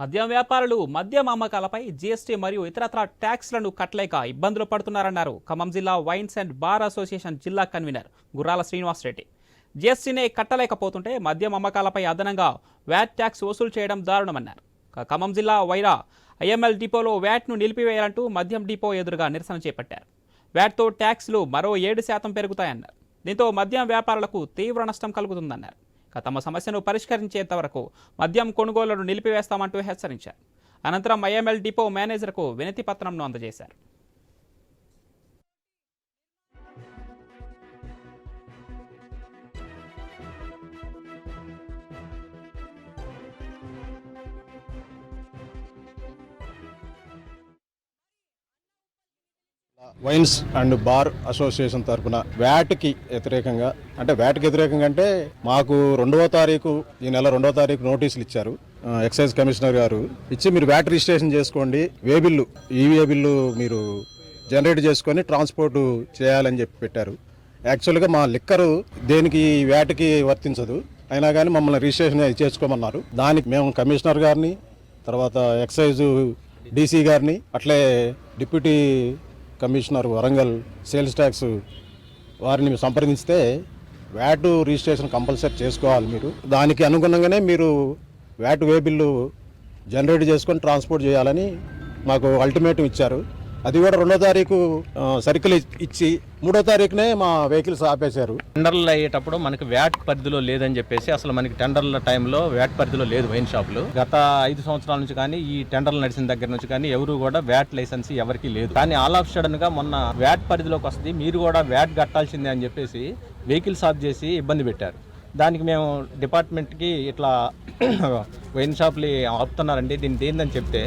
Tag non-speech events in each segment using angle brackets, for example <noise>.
మద్యం వ్యాపారులు మద్యం అమ్మకాలపై జీఎస్టీ మరియు ఇతరత్ర ట్యాక్స్లను కట్టలేక ఇబ్బందులు పడుతున్నారన్నారు. ఖమ్మం జిల్లా వైన్స్ అండ్ బార్ అసోసియేషన్ జిల్లా కన్వీనర్ గుర్రాల శ్రీనివాసరెడ్డి జీఎస్టీనే కట్టలేకపోతుంటే మద్యం అమ్మకాలపై అదనంగా వ్యాట్ ట్యాక్స్ వసూలు చేయడం దారుణమన్నారు. ఖమ్మం జిల్లా వైరా ఐఎంఎల్ డిపోలో వ్యాట్ను నిలిపివేయాలంటూ మద్యం డిపో ఎదురుగా నిరసన చేపట్టారు. వ్యాట్తో ట్యాక్స్లు మరో ఏడు శాతం పెరుగుతాయన్నారు. దీంతో మద్యం వ్యాపారులకు తీవ్ర నష్టం కలుగుతుందన్నారు. తమ సమస్యను పరిష్కరించేంత వరకు మద్యం కొనుగోళ్ళను నిలిపివేస్తామంటూ హెచ్చరించారు. అనంతరం ఐఎంఎల్ డిపో మేనేజర్కు వినతి పత్రంను అందజేశారు. వైన్స్ అండ్ బార్ అసోసియేషన్ తరపున వ్యాట్కి వ్యతిరేకంగా అంటే వ్యాట్కి వ్యతిరేకంగా అంటే మాకు రెండవ తారీఖు ఈ నెల రెండవ తారీఖు నోటీసులు ఇచ్చారు. ఎక్సైజ్ కమిషనర్ గారు ఇచ్చి మీరు వ్యాట్ రిజిస్ట్రేషన్ చేసుకోండి వే బిల్లు ఈవీఏ బిల్లు మీరు జనరేట్ చేసుకొని ట్రాన్స్పోర్ట్ చేయాలని చెప్పి పెట్టారు. యాక్చువల్గా మా లిక్కరు దేనికి వ్యాట్కి వర్తించదు అయినా కానీ మమ్మల్ని రిజిస్ట్రేషన్ చేసుకోమన్నారు. దానికి మేము కమిషనర్ గారిని తర్వాత ఎక్సైజ్ డీసీ గారిని అట్లే deputy commissioner Warangal sales tax వారిని సంప్రదిస్తే వ్యాట్ రిజిస్ట్రేషన్ కంపల్సరీ చేసుకోవాలి మీరు. దానికి అనుగుణంగానే మీరు వ్యాట్ వే బిల్లు జనరేట్ చేసుకొని ట్రాన్స్పోర్ట్ చేయాలని మాకు అల్టిమేటం ఇచ్చారు. అది కూడా రెండో తారీఖు సర్కిల్ ఇచ్చి మూడో తారీఖునే మా వెహికల్స్ ఆపేశారు. టెండర్లు అయ్యేటప్పుడు మనకి వ్యాట్ పరిధిలో లేదని చెప్పేసి అసలు మనకి టెండర్ల టైంలో వ్యాట్ పరిధిలో లేదు వైన్ షాపులు. గత ఐదు సంవత్సరాల నుంచి కానీ ఈ టెండర్లు నడిచిన దగ్గర నుంచి కానీ ఎవరు కూడా వ్యాట్ లైసెన్స్ ఎవరికి లేదు. కానీ ఆల్ ఆఫ్ సడన్గా మొన్న వ్యాట్ పరిధిలోకి వస్తుంది మీరు కూడా వ్యాట్ కట్టాల్సిందే అని చెప్పేసి వెహికల్స్ ఆఫ్ చేసి ఇబ్బంది పెట్టారు. దానికి మేము డిపార్ట్మెంట్కి ఇట్లా <clears throat> వైన్ షాపులు ఆపుతున్నారండి. దీన్ని ఏందని చెప్తే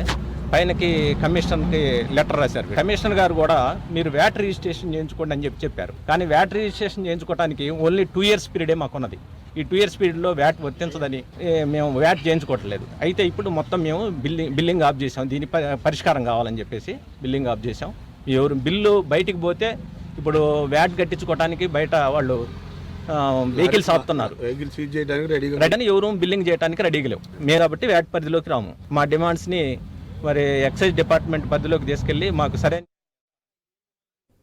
పైనకి కమిషనర్కి లెటర్ రాశారు కమిషనర్ గారు కూడా మీరు వ్యాట్ రిజిస్ట్రేషన్ చేయించుకోండి అని చెప్పి చెప్పారు. కానీ వ్యాట్ రిజిస్ట్రేషన్ చేయించుకోవడానికి ఓన్లీ టూ ఇయర్స్ పీరియడే మాకున్నది. ఈ టూ ఇయర్స్ పీరియడ్లో వ్యాట్ వర్తించదని మేము వ్యాట్ చేయించుకోవట్లేదు. అయితే ఇప్పుడు మొత్తం మేము బిల్లింగ్ బిల్లింగ్ ఆఫ్ చేసాం దీని పరిష్కారం కావాలని చెప్పేసి బిల్లింగ్ ఆఫ్ చేసాం ఎవరు బిల్లు బయటికి పోతే ఇప్పుడు వ్యాట్ కట్టించుకోవడానికి బయట వాళ్ళు వెహికల్స్ ఆపుతున్నారు. రెడీ ఎవరు బిల్లింగ్ చేయడానికి రెడీగా లేవు. మేము కాబట్టి వ్యాట్ పరిధిలోకి రాము. మా డిమాండ్స్ని మరి ఎక్సైజ్ డిపార్ట్మెంట్ పరిధిలోకి తీసుకెళ్ళి మాకు సరైన